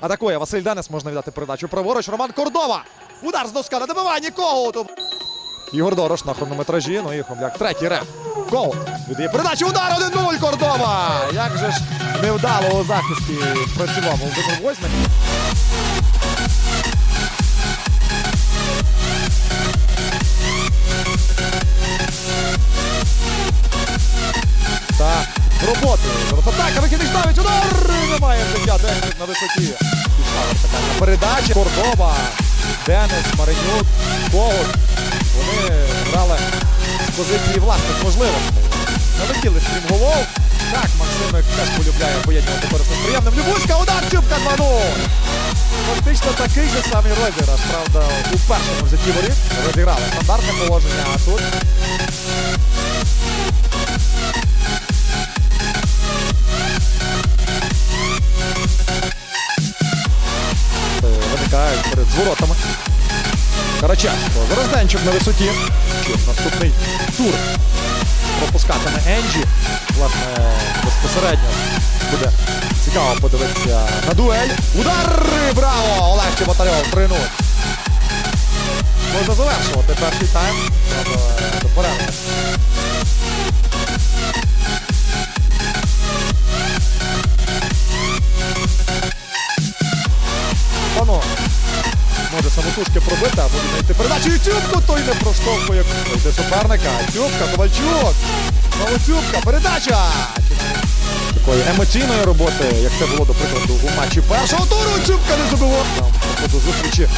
Атакує Василь Денис, можна віддати передачу праворуч. Роман Кордова. Удар з доска не добиває нікого. Ігор Дорош на хронометражі. Ну і Хомляк третій реп. Гол. Віддає передачу. Удар 1-0 Кордова. Як же ж невдало у захисті працював Володимир Возьмик. Роботи. Атака, викидиш навіть удар! Немає життя. Денис на висоті. Передача. Кордова, Денис, Маринюк, Когут. Вони грали з позиції власних можливостей. Налетіли стрім голов. Так, Максимик теж полюбляє поєднувати з приємним. Любуська, удар, Чубка 2-0. Фактично такий же самий розіграш, правда, у першому в житті воріт розіграли стандартне положення, а тут перед зворотами. Караченко. Зараз Денчик на висоті. Чи наступний тур пропускатиме Енджі. Власне, безпосередньо буде цікаво подивитися на дуель. Удар! Браво! Олег Чеботарьов 3-0. Можна завершувати перший тайм. До перерви. Самотужки пробити, а буде знайти передачу. І Тюбку той не проштовхує. Йде суперника. Тюбка, Ковальчук. Знову Тюбка, передача. Такої емоційної роботи, як це було, до прикладу, у матчі першого туру. Тюбка не забивав. Там по ходу зустрічі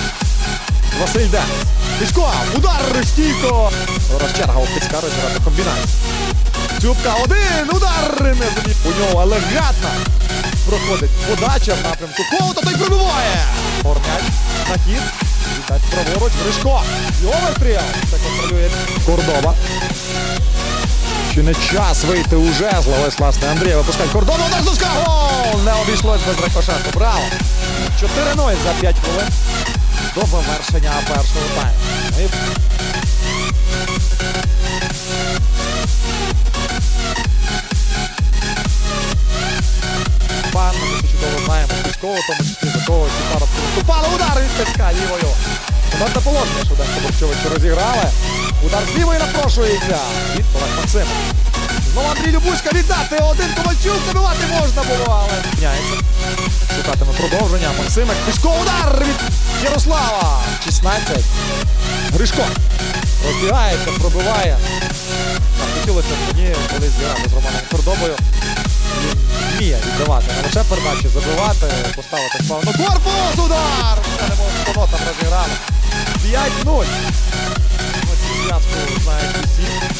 Василь Денис. Пісько, удар стійко. Зараз черга у Піська розіграти комбінацію. Тюбка один, удар не забив. У нього елегантна проходить подача в напрямку Коута, той пробиває. Горняч на хід. Праворуч. Гришко. Його вистріл. Це контролює Кордова. Чи не час вийти у жезло? Ось, власне, Андрій випускає Кордова. Удар з доска. Гол! Не обійшлось без рикошету. Браво! 4-0 за 5 хвилин до завершення першого тайму. І Пан, ми чудово знаємо, Пучкова, тому числі того, зараз виступали. Удар від Песка лівою. Удар положення, що Денко Борчовичу розіграли. Удар з лівої напрошується. Від Олег Максим. Знову Андрій Любуська віддати. Один Ковальчук забивати можна було, але міняється. Шукатиме продовження. Максимик. Пішко удар від Ярослава. 16. Гришко. Розбігається, пробиває. Так, хотілося б мені колись зіграти з Романом Кордобою. Вміє віддавати не лише передачі, забивати, поставити плавно корпус, удар! Воно там розіграли. 5-0. Ось цю зв'язку знають усі.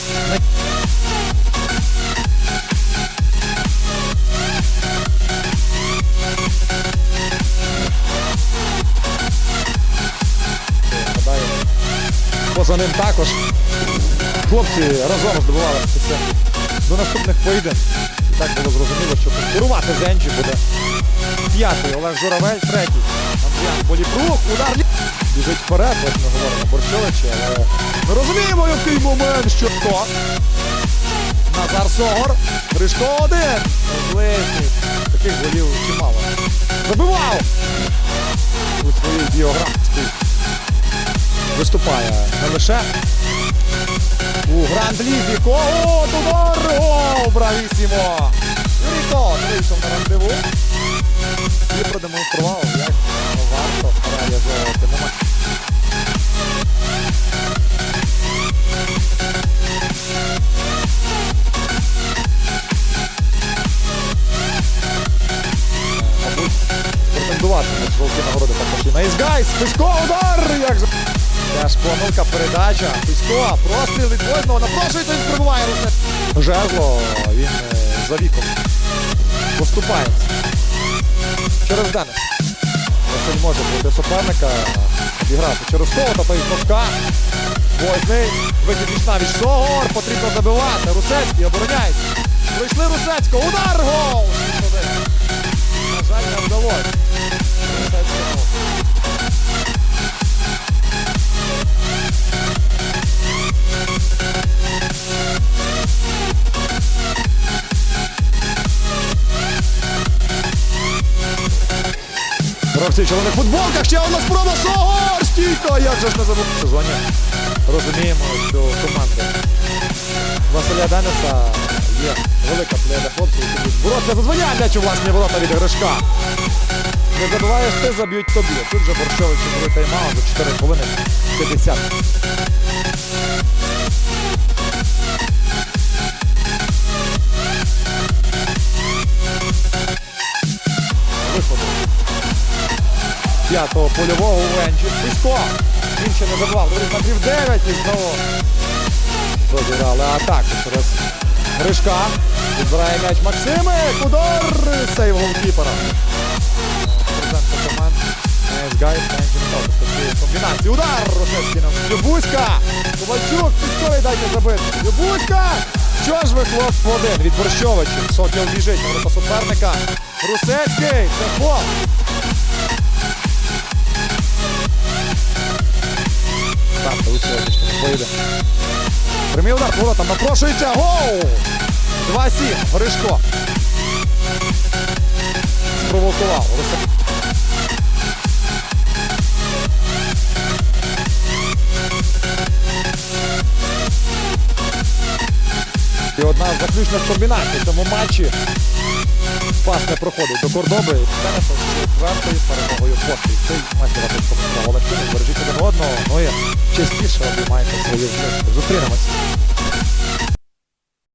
Поза ним також. Хлопці разом здобувалися до наступних поєдинків. І так було зрозуміло, що конкурувати з Енджі буде п'ятий Олег Журавель, третій Андріан Боліпрух. Удар біжить вперед, ось ми говоримо Борщовичі, але ми розуміємо, який момент, що то. Назар Согор. Гришко один. Ближній. Таких голів чимало. Забивав у своїй біографській. Виступає не лише у гранд-лізі. О, удар! Гол! Бравісімо! Юрій Кот вийшов на рандеву і продемонстрував, як варто реалізовувати момент. Мабуть, претендувати на жовті нагороди також і на Ізгайс. Писько, удар! Як же... Теж помилка, передача. Писько, простріл від Возного. Напрошується, він пробиває русе. Жезло, він е, за віком поступається. Через Денис. Василь може бути суперника, обіграти через того, та той ковка. Возний, вихід віч навіч Согор, потрібно забивати. Русецький обороняється. Прийшли Русецького, удар, гол! На жаль, не вдалося. Гравці в футболках, ще одна спроба Согор! Стійко! Як же ж не забув в сезоні? Розуміємо, що команда Василя Денеса є велика плеяда хлопців, які будуть боротися за звання м'яч у власні ворота від Гришка. Не забуваєш ти, заб'ють тобі. Тут же Борщович коли тайм-аут за 4 хвилини 50. П'ятого польового Венчі. Писько. Він ще не забував. Другий метрів 9 і знову розіграли атаку через Гришка. Відбирає м'яч Максимик. Удар. Сейв голкіпера. Президент команд Гайд комбінації. Удар! Нам. Любуська! Ковальчук, підкорий дайте забити. Любуська! Що ж ви, хлоп, в один від Борщовичів. Сокіл біжить суперника. Русецький! Це фол! Поєдинку. Прямий удар, поворота напрошується. Гоу! 2-7. Гришко. Спровокував. І одна з заключних комбінацій в цьому матчі. Пас не проходить до Кордоби. Зараз четвертою перемогою поспіль. Цей давати коментував Олексій. Бережіть один одного. Ну і частіше обіймайте свої. Зустрінемось.